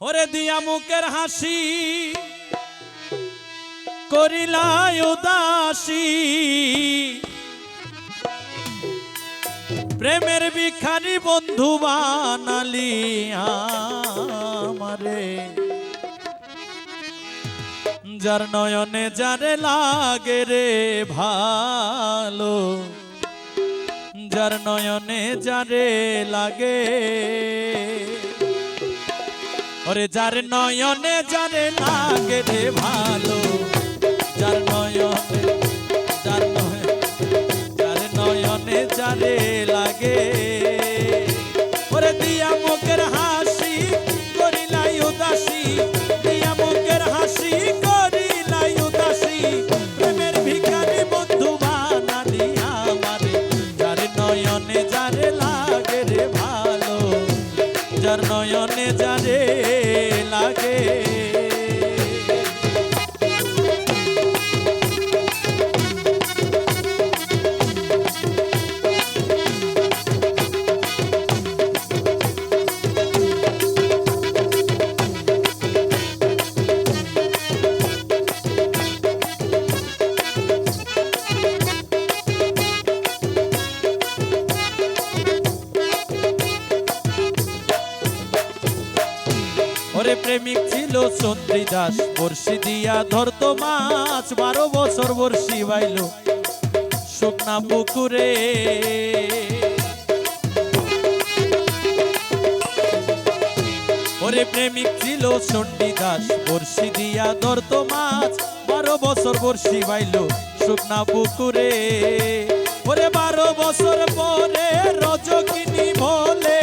ওরে দিয়া মুখের হাসি করিলাই উদাসী। প্রেমের ভিখারি বন্ধু বানালি আমারে। যার নয়নে যারে লাগে রে ভালো, যার নয়নে যারে লাগে ওরে যার নয়নে যারে লাগে রে ভালো, যার নয়নে, যার নয় যার নয়নে যারে লাগে। ওরে দিয়া মুখের হাসি করিলাই উদাসী, দিয়া মুখের হাসি করিলাই উদাসী। প্রেমের ভিখারি বন্ধু বানা বানালি আমারে, যার নয়নে যারে লাগে রে ভালো, যার নয়নে ওরে প্রেমিক ছিল চন্দ্রী দাস। বর্ষি দিয়া ধরতো মাছ, বারো বছর বর্ষি বাইল শুকনা পুকুরে। ওরে প্রেমিক ছিল চণ্ডী দাস বর্ষি দিয়া ধরতো মাছ, বারো বছর বর্ষি বাইল শুকনা পুকুরে। ওরে বারো বছর পরে রজকিনী বলে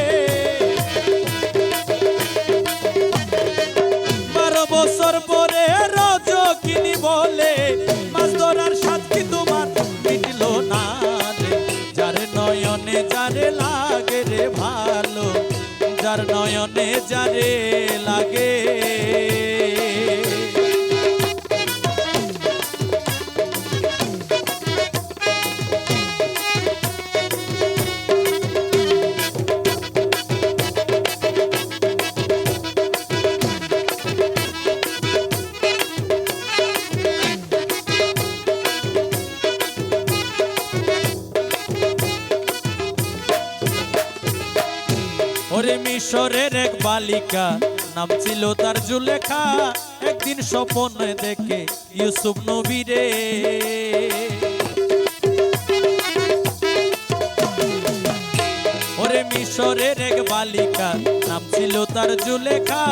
পরে রজ কিনি বলে মাছ ধরার স্বাদ কি তোমার মিটল না যার নয়নে যারে লাগে রে ভালো, যার নয়নে যারে লাগে ওরে মিশরের এক বালিকা, নাম ছিল তার জুলেখা। একদিন স্বপ্নে দেখে ইউসুফ নবীরে ওরে মিশরের এক বালিকা, নাম ছিল তার জুলেখা।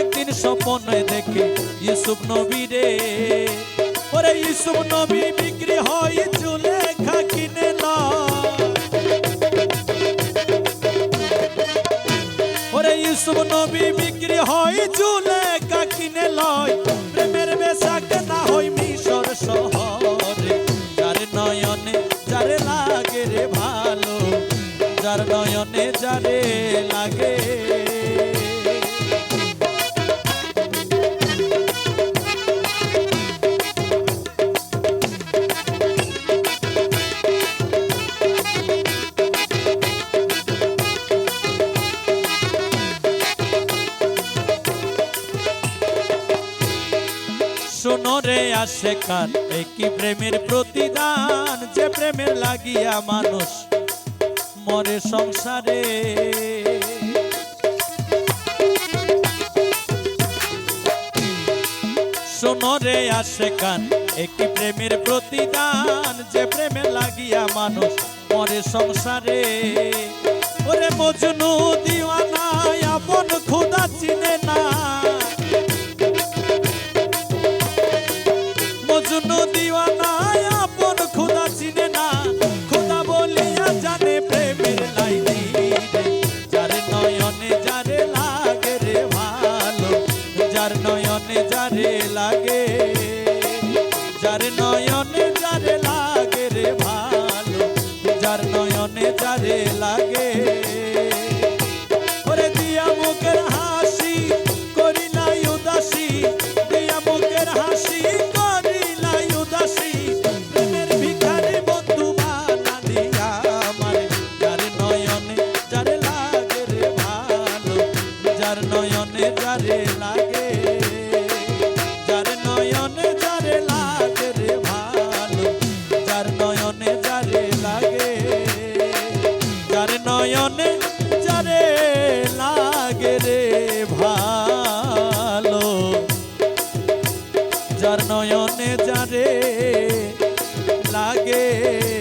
একদিন স্বপ্নে দেখে ইউসুফ নবীরে ওরে ইউসুফ নবী বিক্রি হয় জুলেখা কিনে লয় ইউসুফ নবী বিক্রি হয় চুলে কিনে লয়। প্রেমের বেশাক না হয় মিশর শহরে। যার নয়নে যারে লাগে রে ভালো, যার নয়নে যারে শোনো রে আসে কান একই প্রেমের প্রতিদান? যে প্রেমের লাগিয়া মানুষ মরে সংসারে। শোনো রে আসে কান একই প্রেমের প্রতিদান? যে প্রেমে লাগিয়া মানুষ মরে সংসারে। ওরে মজনু দিওয়ানা, আপন খুদা চিনে না। যার নয়নে যারে লাগে, যার নয়নে যারে লাগে রে ভালো, যার নয়নে যারে লাগে, যার নয়নে যারে লাগে রে ভালো, যার নয়নে যারে লাগে।